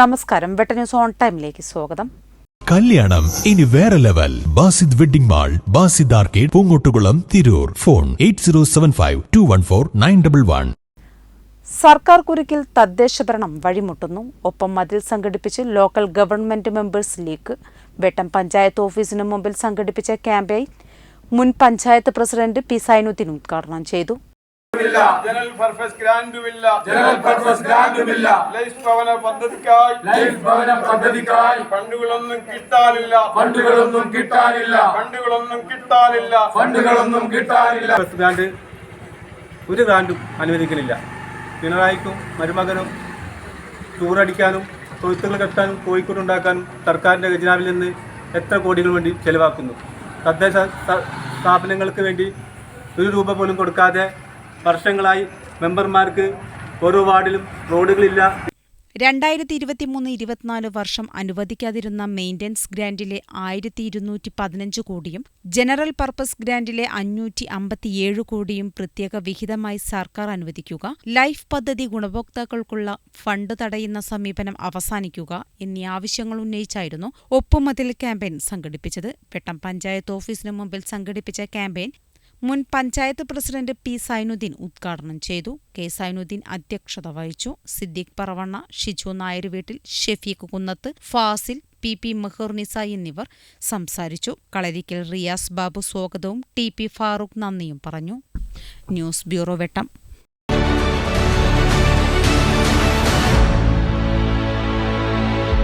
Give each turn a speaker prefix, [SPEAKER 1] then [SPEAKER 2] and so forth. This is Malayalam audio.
[SPEAKER 1] നമസ്കാരം. വെട്ട ന്യൂസ് ഓൺ ടൈമിലേക്ക് സ്വാഗതം.
[SPEAKER 2] കല്യാണം. ഇനി വേറെ level. Basid wedding mall Basid arcade Poongottukulam Tirur. Phone eight zero seven five two one four nine double one.
[SPEAKER 1] സർക്കാർ കുരുക്കിൽ തദ്ദേശ ഭരണം വഴിമുട്ടുന്നു. ഒപ്പം മതിൽ സംഘടിപ്പിച്ച് local government members League Vettom panchayat ഓഫീസിന് മുമ്പിൽ സംഘടിപ്പിച്ച ക്യാമ്പയിൻ മുൻ പഞ്ചായത്ത് പ്രസിഡന്റ് പി സൈനുദ്ദീൻ ഉദ്ഘാടനം ചെയ്തു.
[SPEAKER 3] ജനറൽ പർപ്പസ് ഗ്രാൻഡുമില്ല.
[SPEAKER 4] ജനറൽ പർപ്പസ് ഗ്രാൻഡുമില്ല.
[SPEAKER 3] ലൈഫ് ഭവന പദ്ധതിക്കായി.
[SPEAKER 4] ലൈഫ് ഭവന പദ്ധതിക്കായി.
[SPEAKER 3] ഫണ്ടുകളൊന്നും കിട്ടാനില്ല.
[SPEAKER 4] ഫണ്ടുകളൊന്നും കിട്ടാനില്ല.
[SPEAKER 3] ഫണ്ടുകളൊന്നും കിട്ടാനില്ല.
[SPEAKER 4] ഫണ്ടുകളൊന്നും കിട്ടാനില്ല.
[SPEAKER 5] ബസ് ഗ്രാൻഡ് ഒരു ഗ്രാൻഡും അനുവദിക്കുന്നില്ല. പിണറായിക്കും മരുമകനും ടൂറടിക്കാനും തൊഴുത്തുകൾ കെട്ടാനും കോഴിക്കോട്ടുണ്ടാക്കാനും സർക്കാരിന്റെ ഖജനാവിൽ നിന്ന് എത്ര കോടികൾ വേണ്ടി ചെലവാക്കുന്നു? തദ്ദേശ സ്ഥാപനങ്ങൾക്ക് വേണ്ടി ഒരു രൂപ പോലും കൊടുക്കാതെ വർഷങ്ങളായി മെമ്പർമാർക്ക് ഓരോ വാർഡിലും റോഡുകളില്ല.
[SPEAKER 1] രണ്ടായിരത്തി ഇരുപത്തിമൂന്ന് ഇരുപത്തിനാല് വർഷം അനുവദിക്കാതിരുന്ന മെയിന്റനൻസ് ഗ്രാന്റിലെ ആയിരത്തി ഇരുന്നൂറ്റി പതിനഞ്ച് കോടിയും ജനറൽ പർപ്പസ് ഗ്രാന്റിലെ അഞ്ഞൂറ്റി അമ്പത്തിയേഴ് കോടിയും പ്രത്യേക വിഹിതമായി സർക്കാർ അനുവദിക്കുക ലൈഫ് പദ്ധതി ഗുണഭോക്താക്കൾക്കുള്ള ഫണ്ട് തടയുന്ന സമീപനം അവസാനിക്കുക എന്നീ ആവശ്യങ്ങൾ ഉന്നയിച്ചായിരുന്നു ഒപ്പുമതിൽ ക്യാമ്പയിൻ സംഘടിപ്പിച്ചത്. പെട്ടം പഞ്ചായത്ത് ഓഫീസിനു മുമ്പിൽ സംഘടിപ്പിച്ച ക്യാമ്പയിൻ മുൻ പഞ്ചായത്ത് പ്രസിഡന്റ് പി സൈനുദ്ദീൻ ഉദ്ഘാടനം ചെയ്തു. കെ സൈനുദ്ദീൻ അധ്യക്ഷത വഹിച്ചു. സിദ്ദീഖ് പറവണ്ണ ഷിജു നായർ വീട്ടിൽ ഷെഫീഖ് കുന്നത്ത് ഫാസിൽ പി പി മെഹർനിസ എന്നിവർ സംസാരിച്ചു. കളരിക്കൽ റിയാസ് ബാബു സ്വാഗതവും ടി പി ഫാറൂഖ് നന്ദിയും പറഞ്ഞു. News bureau Vettom.